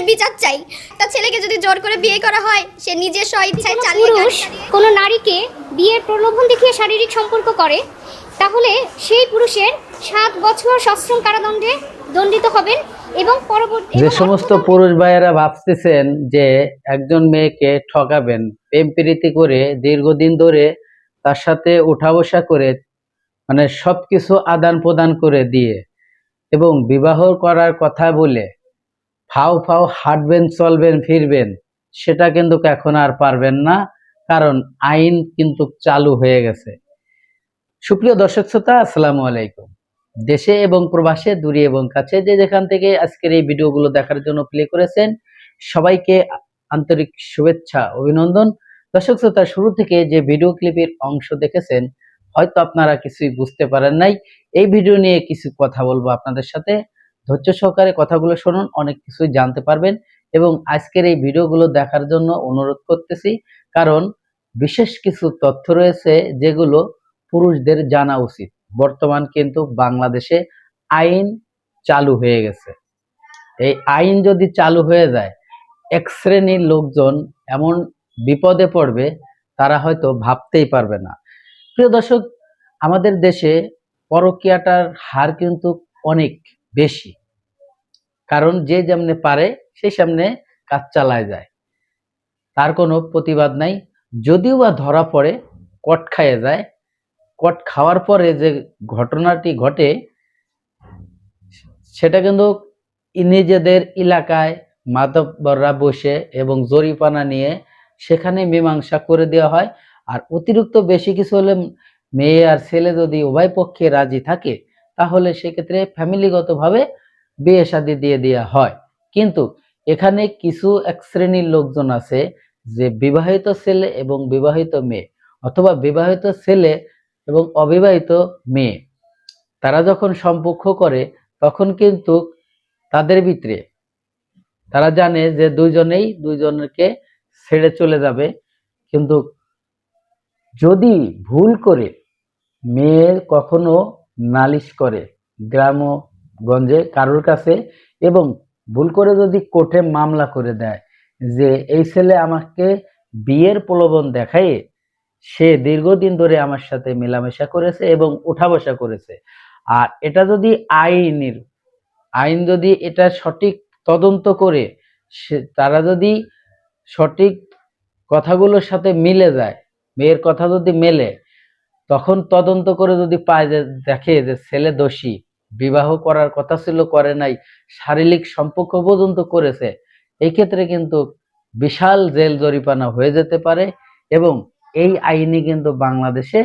মেয়ের বিচার চাই। তার ছেলেকে যদি জোর করে বিয়ে করা হয় সে নিজের স্ব ইচ্ছায় কোনো চালিয়ে পুরুষ কোনো নারীকে বিয়ের প্রলোভন দেখিয়ে শারীরিক সম্পর্ক করে তাহলে সেই পুরুষের সাত বছর সশ্রম কারাদণ্ডে দণ্ডিত হবেন এবং পরবর্তী যে সমস্ত পুরুষ ভাইয়েরা ভাবতেছেন যে একজন মেয়েকে ঠকাবেন প্রেম প্রীতি করে দীর্ঘদিন ধরে তার সাথে উঠা বসা করে মানে সবকিছু আদান প্রদান করে দিয়ে এবং বিবাহ করার কথা বলে ফাও ফাও হাঁটবেন, চলবেন, ফিরবেন, সেটা কিন্তু এখন আর পারবেন না, কারণ আইন কিন্তু চালু হয়ে গেছে। সুপ্রিয় দর্শক শ্রোতা, আসসালামু আলাইকুম। দেশে এবং প্রবাসে, দূরে এবং কাছে যে যেখান থেকে আজকের এই ভিডিওগুলো দেখার জন্য প্লে করেছেন, সবাইকে আন্তরিক শুভেচ্ছা, অভিনন্দন। দর্শক শ্রোতা, শুরু থেকে যে ভিডিও ক্লিপের অংশ দেখেছেন, হয়তো আপনারা কিছুই বুঝতে পারেন নাই। এই ভিডিও নিয়ে কিছু কথা বলব আপনাদের সাথে। ধৈর্য সহকারে কথাগুলো শুনুন, অনেক কিছুই জানতে পারবেন এবং আজকের এই ভিডিওগুলো দেখার জন্য অনুরোধ করতেছি, কারণ বিশেষ কিছু তথ্য রয়েছে যেগুলো পুরুষদের জানা উচিত। বর্তমান কিন্তু বাংলাদেশে আইন চালু হয়ে গেছে। এই আইন যদি চালু হয়ে যায়, এক শ্রেণির লোকজন এমন বিপদে পড়বে, তারা হয়তো ভাবতেই পারবে না। প্রিয় দর্শক, আমাদের দেশে পরকীয়াটার হার কিন্তু অনেক বেশি। কারণ যে যেমনে পারে, সে সামনে কাজ চালায় যায়। তার কোনো প্রতিবাদ নাই। যদিও বা ধরা পড়ে, কট খাইয়ে যায়। কট খাওয়ার পরে যে ঘটনাটি ঘটে, সেটা কিন্তু নিজেদের এলাকায় মাতব্বররা বসে এবং জরিপানা নিয়ে সেখানে মীমাংসা করে দেওয়া হয়। আর অতিরিক্ত বেশি কিছু হলে মেয়ে আর ছেলে যদি উভয় পক্ষে রাজি থাকে, তাহলে সেক্ষেত্রে ফ্যামিলিগতভাবে বিয়ে শাদি দিয়ে দেওয়া হয়। কিন্তু এখানে কিছু এক শ্রেণির লোকজন আছে যে বিবাহিত ছেলে এবং বিবাহিত মেয়ে অথবা বিবাহিত ছেলে এবং অবিবাহিত মেয়ে। তারা যখন সম্পর্ক করে, তখন কিন্তু তাদের ভিতরে তারা জানে যে দুইজনেই দুইজনকে ছেড়ে চলে যাবে। কিন্তু যদি ভুল করে, মেয়ে কখনো নালিশ করে গ্রাম গঞ্জে কারোর কাছে এবং ভুল করে যদি কোর্টে মামলা করে দেয় যে এই ছেলে আমাকে বিয়ের প্রলোভন দেখায় সে দীর্ঘদিন ধরে আমার সাথে মেলামেশা করেছে এবং উঠা বসা করেছে। আর এটা যদি আইনের, আইন যদি এটা সঠিক তদন্ত করে সে, তারা যদি সঠিক কথাগুলোর সাথে মিলে যায়, মেয়ের কথা যদি মেলে, তখন তদন্ত করে যদি পায় দেখে যে ছেলে দোষী বিবাহ করার কথা ছিল, করে নাই, শারীরিক সম্পর্ক পর্যন্ত করেছে। এই ক্ষেত্রে কিন্তু বিশাল জেল জরিপানা হয়ে যেতে পারে এবং এই আইনি কিন্তু বাংলাদেশে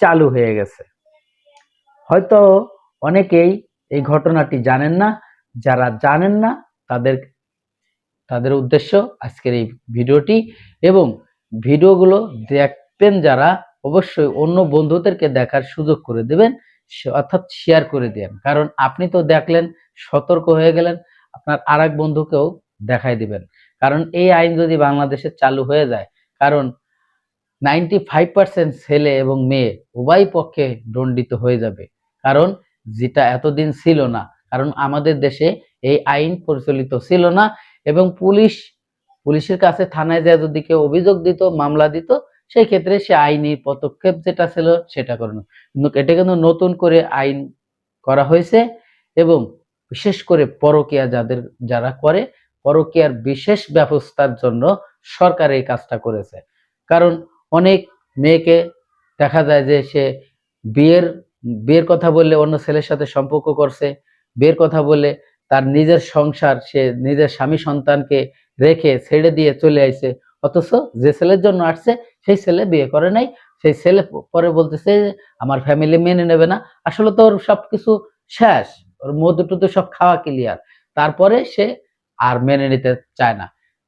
চালু হয়ে গেছে। হয়তো অনেকেই এই ঘটনাটি জানেন না, যারা জানেন না, তাদের তাদের উদ্দেশ্য আজকের এই ভিডিওটি এবং ভিডিওগুলো দেখবেন যারা, অবশ্যই অন্য বন্ধুদেরকে দেখার সুযোগ করে দেবেন। অর্থাৎ শেয়ার করে দেন। কারণ আপনি তো দেখলেন, সতর্ক হয়ে গেলেন, আপনার আর বন্ধুকেও দেখাই দিবেন। কারণ এই আইন যদি বাংলাদেশে চালু হয়ে যায়, কারণ নাইনটি ফাইভ পার্সেন্ট ছেলে এবং মেয়ে উভয় পক্ষে দণ্ডিত হয়ে যাবে। কারণ যেটা এতদিন ছিল না, কারণ আমাদের দেশে এই আইন প্রচলিত ছিল না এবং পুলিশ, পুলিশের কাছে থানায় যায় যদি কেউ অভিযোগ দিত, মামলা দিত সেই ক্ষেত্রে সে আইনি পদক্ষেপ যেটা ছিল সেটা করুন এটা কিন্তু নতুন করে আইন করা হয়েছে এবং বিশেষ করে পরকীয়া যাদের, যারা করে, পরকীয়ার বিশেষ ব্যবস্থার জন্য সরকার এই কাজটা করেছে। কারণ অনেক মেয়েকে দেখা যায় যে সে বিয়ের বিয়ের কথা বললে অন্য ছেলের সাথে সম্পর্ক করছে, বিয়ের কথা বলে তার নিজের সংসার, সে নিজের স্বামী সন্তানকে রেখে ছেড়ে দিয়ে চলে আইছে। অথচ যে ছেলের জন্য আসছে, সেই ছেলে বিয়ে করে নাই। সেই ছেলে পরে বলতেছে, আমার ফ্যামিলি মেনে নেবে না। আসলে তো ওর সবকিছু শেষ। ওর মধু টুধু সব খাওয়া ক্লিয়ার তারপরে সে আর মেনে নিতে চায় না।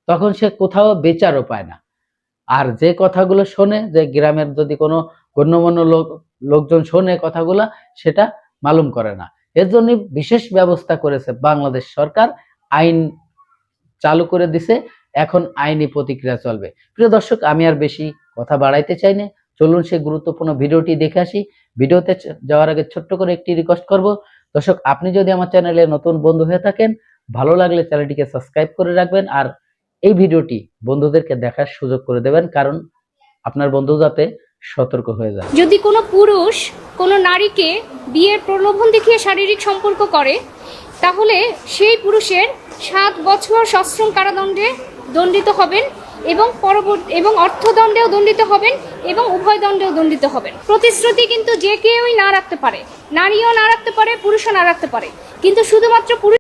তখন সে কোথাও বেচারও পায় না। আর যে কথাগুলো শোনে, যে গ্রামের যদি কোনো গণ্যমান্য লোক, লোকজন শোনে কথাগুলো, সেটা মালুম করে না। এর জন্য বিশেষ ব্যবস্থা করেছে বাংলাদেশ সরকার। আইন চালু করে দিছে। এখন আইনি প্রতিক্রিয়া চলবে। প্রিয় দর্শক, আমি আর বেশি কথা বাড়াইতে চাই না। চলুন সেই গুরুত্বপূর্ণ ভিডিওটি দেখে আসি। ভিডিওতে যাওয়ার আগে ছোট্ট করে একটি রিকোয়েস্ট করব। দর্শক, আপনি যদি আমার চ্যানেলে নতুন বন্ধু হয়ে থাকেন, ভালো লাগলে চ্যানেলটিকে সাবস্ক্রাইব করে রাখবেন আর এই ভিডিওটি বন্ধুদেরকে দেখার সুযোগ করে দেবেন, কারণ আপনার বন্ধু যাতে সতর্ক হয়ে যায়। যদি কোনো পুরুষ কোনো নারীকে বিয়ের প্রলোভন দেখিয়ে শারীরিক সম্পর্ক করে, তাহলে সেই পুরুষের সাত বছর সশ্রম কারাদণ্ডে দণ্ডিত হবেন এবং পরবর্তী, এবং অর্থদণ্ডেও দণ্ডিত হবেন এবং উভয় দণ্ডেও দণ্ডিত হবেন। প্রতিশ্রুতি কিন্তু যে কেউই না রাখতে পারে। নারীও না রাখতে পারে, পুরুষও না রাখতে পারে। কিন্তু শুধুমাত্র পুরুষ